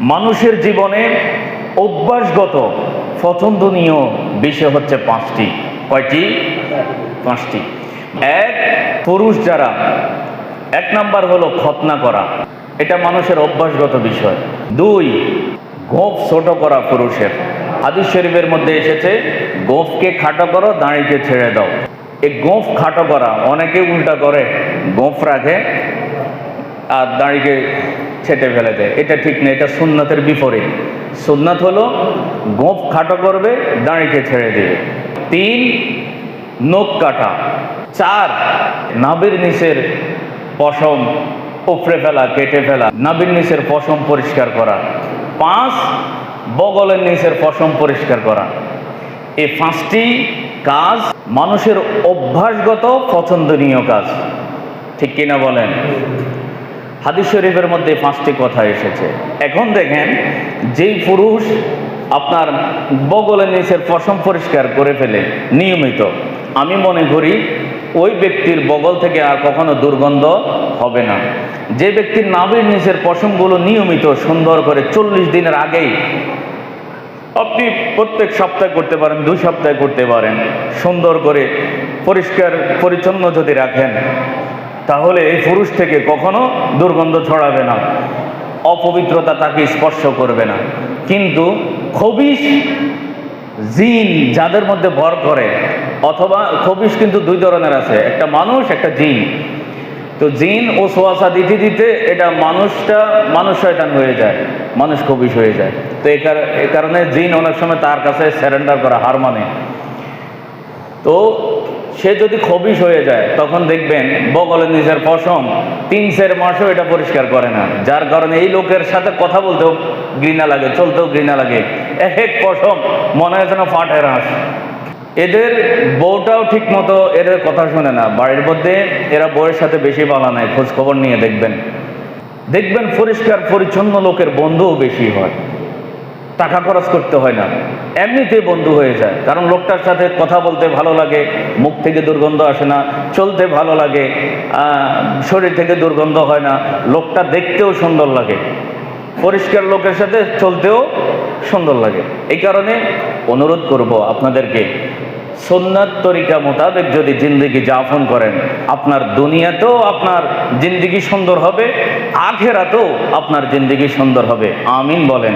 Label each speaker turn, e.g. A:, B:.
A: মানুষের জীবনে অভ্যাসগত, পছন্দনীয় বিষয় হচ্ছে পাঁচটি। কয়টি? পাঁচটি। এক, পুরুষ যারা, এক নাম্বার হলো খতনা করা। এটা মানুষের অভ্যাসগত বিষয়। দুই, গোফ ছোট করা পুরুষের। হাদিস শরীফের মধ্যে এসেছে, গোফকে খাটো করো, দাঁড়িকে ছেড়ে দাও। এই গোফ খাটো করা, অনেকে উল্টা করে, গোফ রাখে, আর দাঁড়িকে ছেটে ফেলে দেয়। এটা ঠিক না, এটা সুন্নাতের বিপরীত। সুন্নাত হলো গোঁফ খাটো করবে দাঁড়িকে ছেড়ে দেবে। তিন, নখ কাটা। চার নাবির নিচের পশম উপড়ে ফেলা, কেটে ফেলা নাবির নিচের পশম পরিষ্কার করা। পাঁচ, বগলের নিচের পশম পরিষ্কার করা। এই পাঁচটি কাজ মানুষের অভ্যাসগত পছন্দনীয় কাজ। ঠিক কিনা বলেন? হাদিস শরীফের মধ্যে পাঁচটি কথা এসেছে। এখন দেখেন, যেই পুরুষ আপনার বগলের নিচের পশম পরিষ্কার করে ফেলে, নিয়মিত, আমি মনে করি ওই ব্যক্তির বগল থেকে আর কখনো দুর্গন্ধ হবে না। যে ব্যক্তির নাভির নিচের পশমগুলো নিয়মিত সুন্দর করে চল্লিশ দিনের আগেই আপনি প্রত্যেক সপ্তাহে করতে পারেন, দুই সপ্তাহে করতে পারেন, সুন্দর করে পরিষ্কার, পরিচ্ছন্ন যদি রাখেন তাহলে এই পুরুষ থেকে কখনো দুর্গন্ধ ছড়াবে না, অপবিত্রতা তাকে স্পর্শ করবে না। কিন্তু খবিশ জিন যাদের মধ্যে ভর করে, অথবা খবিশ কিন্তু দুই ধরনের আছে, একটা মানুষ, একটা জিন। তো জিন ও সোয়াশা দিতে দিতে এটা মানুষটা, মানুষ শয়তান হয়ে যায়, মানুষ খবিশ হয়ে যায়। তো এ কারণে জিন অনেক সময় তার কাছে স্যারেন্ডার করা হার মানে। তো সে যদি খবিশ হয়ে যায়, তখন দেখবেন বগলের নিজের পশম তিন চার মাসও এটা পরিষ্কার করে না। যার কারণে এই লোকের সাথে কথা বলতেও ঘৃণা লাগে, চলতেও ঘৃণা লাগে। এক এক পশম, মনে হয় যেন ফাটের হাঁস এদের বউটাও ঠিক মতো এদের কথা শুনে না। বাড়ির মধ্যে এরা বউয়ের সাথে বেশি বালা নাই খোঁজ খবর নিয়ে দেখবেন। দেখবেন পরিষ্কার, পরিচ্ছন্ন লোকের বন্ধুও বেশি হয়। টাকা খরচ করতে হয় না। এমনিতেই বন্ধু হয়ে যায়। কারণ লোকটার সাথে কথা বলতে ভালো লাগে, মুখ থেকে দুর্গন্ধ আসে না, চলতে ভালো লাগে শরীর থেকে দুর্গন্ধ হয় না, লোকটা দেখতেও সুন্দর লাগে। পরিষ্কার লোকের সাথে চলতেও সুন্দর লাগে। এই কারণে অনুরোধ করব আপনাদেরকে সন্ন্যাত তরিকা মোতাবেক যদি জিন্দগি যাপন করেন, আপনার দুনিয়াতেও আপনার জিন্দগি সুন্দর হবে, আখেরাতেও আপনার জিন্দগি সুন্দর হবে। আমিন বলেন।